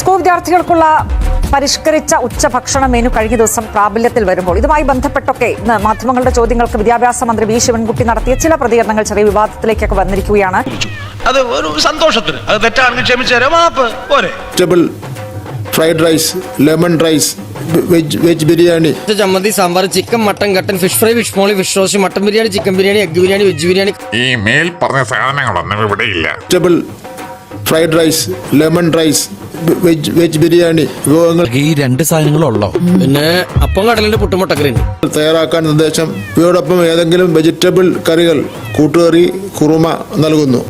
School വിദ്യാർത്ഥികൾക്കുള്ള പരിഷ്കരിച്ച ഉച്ചഭക്ഷണ മെനു കഴിഞ്ഞ ദിവസം പ്രാബല്യത്തിൽ വരുമ്പോൾ. ഇതുമായി ബന്ധപ്പെട്ടൊക്കെ ഇന്ന് മാധ്യമങ്ങളുടെ ചോദ്യങ്ങൾക്ക് വിദ്യാഭ്യാസ മന്ത്രി വി ശിവൻകുട്ടി നടത്തിയ ചില പ്രതികരണങ്ങൾ ചെറിയ വിവാദത്തിലേക്കൊക്കെ വന്നിരിക്കുകയാണ്. അത് ഒരു സന്തോഷത്തിന്. അത് തെറ്റാണെങ്കിൽ ക്ഷമിച്ചു മാപ്പ്. പോരെ. Vegetable fried rice lemon rice veg veg biryani ചമ്മന്തി സാമ്പാർ ചിക്കൻ മട്ടൻ കട്ടൻ fish fry fish molee fish roast mutton biryani chicken biryani egg biryani veg biryani ഈ മേൽ പറഞ്ഞ സാധനങ്ങളൊന്നും ഇവിടെയില്ല vegetable fried rice lemon rice veg veg biryani വിഭവങ്ങൾ ഈ രണ്ട് സാധനങ്ങളുള്ളോ? പിന്നെ അപ്പം കടലിന്റെ പുട്ടുമുട്ടക്കറി തയ്യാറാക്കാൻ നിർദ്ദേശം. ഇവയോടൊപ്പം ഏതെങ്കിലും വെജിറ്റബിൾ കറികൾ കൂട്ടുകറി കുറുമ നൽകുന്നു.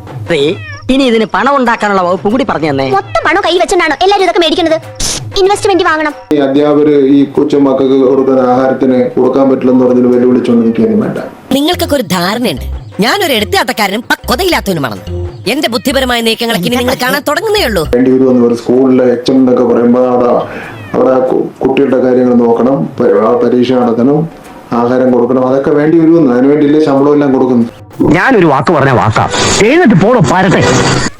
ഇനി ഇതിന് പണം ഉണ്ടാക്കാനുള്ള വകുപ്പും കൂടി പറഞ്ഞു തന്നെ. മൊത്തം പണം കൈ വെച്ചിട്ടാണ് എല്ലാരും ഇതൊക്കെ മേടിക്കുന്നത് ഇൻവെസ്റ്റ്മെന്റ് വാങ്ങണം. ഈ അധ്യാപകർ ഈ കൊച്ചുമക്കൾക്ക് കൊടുക്കുന്ന ആഹാരത്തിന് കൊടുക്കാൻ പറ്റില്ലെന്ന് പറഞ്ഞ് വെല്ലുവിളിച്ചുകൊണ്ടിരിക്കുകയും വേണ്ട നിങ്ങൾക്കൊക്കെ ഒരു ധാരണയുണ്ട്. ഞാനൊരു എടുത്തുകാട്ടക്കാരനും പക്വതയില്ലാത്തവനുമാണെന്ന് എന്റെ ബുദ്ധിപരമായ നീക്കങ്ങളൊക്കെ ഇനി നിങ്ങൾ കാണാൻ തുടങ്ങുന്നേ ഉള്ളൂ. വേണ്ടി വരുമെന്ന് പറയും സ്കൂളിലെ എച്ച് എന്നൊക്കെ പറയുമ്പോൾ അവിടെ അവിടെ കുട്ടികളുടെ കാര്യങ്ങൾ നോക്കണം പ- ആ പരീക്ഷ നടത്തണം ആഹാരം കൊടുക്കണം അതൊക്കെ വേണ്ടി വരുമെന്ന്. അതിന് വേണ്ടിയില്ലേ ശമ്പളം എല്ലാം കൊടുക്കുന്നു ഞാനൊരു വാക്ക് പറഞ്ഞ വാക്കാ. എഴുന്നിട്ട് പോടോ പാരട്ടെ.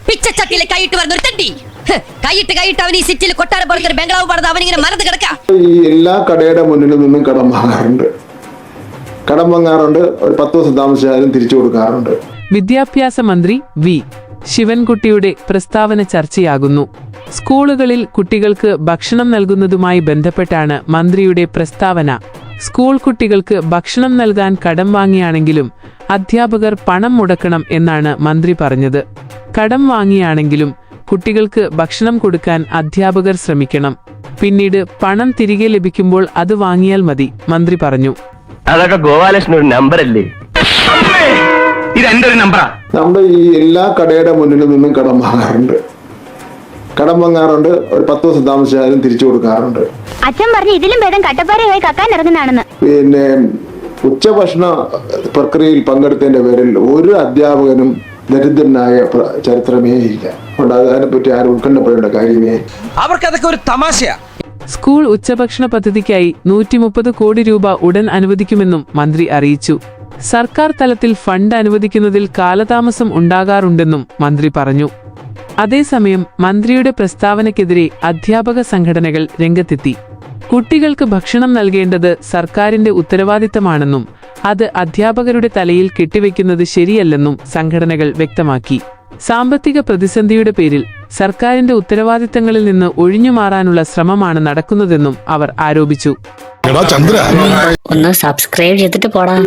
പിച്ചച്ചട്ടിയിലെ കൈയിട്ട് വരുന്ന ഒരു തണ്ടി. ഹ്, കൈയിട്ട് കൈയിട്ട് അവൻ ഈ സിറ്റിയിൽ കൊട്ടാര പോലത്തെ ഒരു ബംഗ്ലാവ് പണിത് ഇങ്ങനെ മറന്ന് കിടക്കാം. ഈ എല്ലാ കടയുടെ മുന്നിൽ നിന്നും കടം വാങ്ങാറുണ്ട്. കടം വാങ്ങാറുണ്ട്. ഒരു പത്ത് ദിവസം താമസിച്ചാലും തിരിച്ചു കൊടുക്കാറുണ്ട്. വിദ്യാഭ്യാസ മന്ത്രി വി. ശിവൻകുട്ടിയുടെ പ്രസ്താവന ചർച്ചയാകുന്നു. സ്കൂളുകളിൽ കുട്ടികൾക്ക് ഭക്ഷണം നൽകുന്നതുമായി ബന്ധപ്പെട്ടാണ് മന്ത്രിയുടെ പ്രസ്താവന. സ്കൂൾ കുട്ടികൾക്ക് ഭക്ഷണം നൽകാൻ കടം വാങ്ങിയാണെങ്കിലും അധ്യാപകർ പണം മുടക്കണം എന്നാണ് മന്ത്രി പറഞ്ഞത്. കടം വാങ്ങിയാണെങ്കിലും കുട്ടികൾക്ക് ഭക്ഷണം കൊടുക്കാൻ അധ്യാപകർ ശ്രമിക്കണം. പിന്നീട് പണം തിരികെ ലഭിക്കുമ്പോൾ അത് വാങ്ങിയാൽ മതി മന്ത്രി പറഞ്ഞു. അതൊക്കെ ഗോപാലകൃഷ്ണൻ ഒരു നമ്പർ അല്ലേ? ഇത് എന്റെ ഒരു നമ്പറാ നമ്മുടെ ഈ എല്ലാ കടയുടെ മുന്നിൽ നിന്നും കടം വാങ്ങാറുണ്ട്. കടം വാങ്ങാറുണ്ട് ഒരു പത്ത് ദിവസം താമസിച്ചാലും തിരിച്ചു കൊടുക്കാറുണ്ട്. അച്ഛൻ പറഞ്ഞു ഇതിലും ഭേദം കട്ടപ്പാറയായി കക്കാൻ ഇറങ്ങുന്നതാണെന്ന്. പിന്നെ ഉച്ചഭക്ഷണ പ്രക്രിയയിൽ പങ്കെടുത്തതിന്റെ പേരിൽ ഒരു അധ്യാപകനും ദരിദ്രനായ പ്ര- ചരിത്രമേ ഇല്ല. അതുകൊണ്ട് അത് അതിനെപ്പറ്റി ആരും ഉത്കണ്ഠപ്പെടേണ്ട കാര്യമേ അവർക്ക് അവർക്കതൊക്കെ ഒരു തമാശയാ. സ്കൂൾ ഉച്ചഭക്ഷണ പദ്ധതിക്കായി നൂറ്റി മുപ്പത് കോടി രൂപ ഉടൻ അനുവദിക്കുമെന്നും മന്ത്രി അറിയിച്ചു. സർക്കാർ തലത്തിൽ ഫണ്ട് അനുവദിക്കുന്നതിൽ കാലതാമസം ഉണ്ടാകാറുണ്ടെന്നും മന്ത്രി പറഞ്ഞു. അതേസമയം മന്ത്രിയുടെ പ്രസ്താവനയ്ക്കെതിരെ അധ്യാപക സംഘടനകൾ രംഗത്തെത്തി. കുട്ടികൾക്ക് ഭക്ഷണം നൽകേണ്ടത് സർക്കാരിന്റെ ഉത്തരവാദിത്തമാണെന്നും അത് അധ്യാപകരുടെ തലയിൽ കെട്ടിവെക്കുന്നത് ശരിയല്ലെന്നും സംഘടനകൾ വ്യക്തമാക്കി. സാമ്പത്തിക പ്രതിസന്ധിയുടെ പേരിൽ സർക്കാരിന്റെ ഉത്തരവാദിത്തങ്ങളിൽ നിന്ന് ഒഴിഞ്ഞു മാറാനുള്ള ശ്രമമാണ് നടക്കുന്നതെന്നും അവർ ആരോപിച്ചു. ഒന്ന് സബ്സ്ക്രൈബ് ചെയ്തിട്ട് പോടാ.